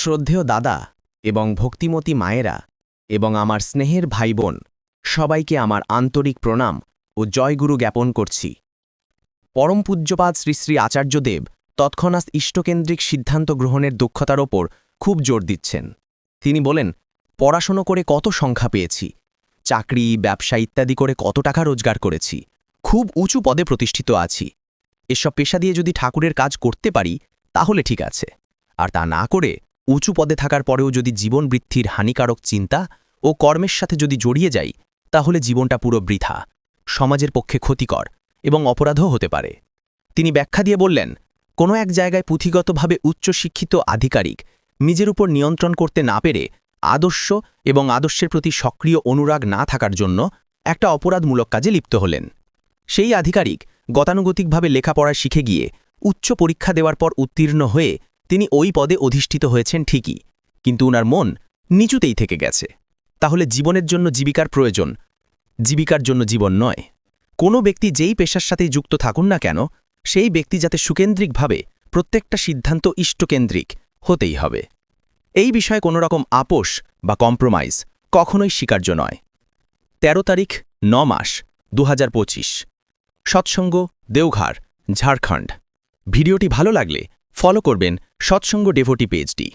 শ্রদ্ধেয় দাদা এবং ভক্তিমতী মায়েরা এবং আমার স্নেহের ভাই বোন সবাইকে আমার আন্তরিক প্রণাম ও জয়গুরু জ্ঞাপন করছি। পরম পূজ্যপাদ শ্রী শ্রী আচার্যদেব তৎক্ষণাৎ ইষ্টকেন্দ্রিক সিদ্ধান্ত গ্রহণের দক্ষতার ওপর খুব জোর দিচ্ছেন। তিনি বলেন, পড়াশোনা করে কত সংখ্যা পেয়েছি, চাকরি, ব্যবসা ইত্যাদি করে কত টাকা রোজগার করেছি, খুব উঁচু পদে প্রতিষ্ঠিত আছি। এসব পেশা দিয়ে যদি ঠাকুরের কাজ করতে পারি, তাহলে ঠিক আছে। আর তা না করে উঁচু পদে থাকার পরেও যদি জীবন বৃদ্ধির হানিকারক চিন্তা ও কর্মের সাথে যদি জড়িয়ে যাই, তাহলে জীবনটা পুরো বৃথা, সমাজের পক্ষে ক্ষতিকর এবং অপরাধও হতে পারে। তিনি ব্যাখ্যা দিয়ে বললেন, কোনো এক জায়গায় পুঁথিগতভাবে উচ্চশিক্ষিত আধিকারিক নিজের উপর নিয়ন্ত্রণ করতে না পেরে আদর্শ এবং আদর্শের প্রতি সক্রিয় অনুরাগ না থাকার জন্য একটা অপরাধমূলক কাজে লিপ্ত হলেন। সেই আধিকারিক গতানুগতিকভাবে লেখাপড়া শিখে গিয়ে উচ্চ পরীক্ষা দেওয়ার পর উত্তীর্ণ হয়ে তিনি ওই পদে অধিষ্ঠিত হয়েছেন ঠিকই, কিন্তু উনার মন নিচুতেই থেকে গেছে। তাহলে জীবনের জন্য জীবিকার প্রয়োজন, জীবিকার জন্য জীবন নয়। কোনো ব্যক্তি যেই পেশার সাথে যুক্ত থাকুন না কেন, সেই ব্যক্তি যাতে সুকেন্দ্রিকভাবে প্রত্যেকটা সিদ্ধান্ত ইষ্টকেন্দ্রিক হতেই হবে। এই বিষয়ে কোনো রকম আপোষ বা কম্প্রোমাইজ কখনোই স্বীকার্য নয়। ১৩ তারিখ, ন মাস দু হাজার পঁচিশ। সৎসঙ্গ, দেওঘর, ঝাড়খণ্ড। ভিডিওটি ভালো লাগলে ফলো করবেন সৎসঙ্গ ডেভোটি পেজটি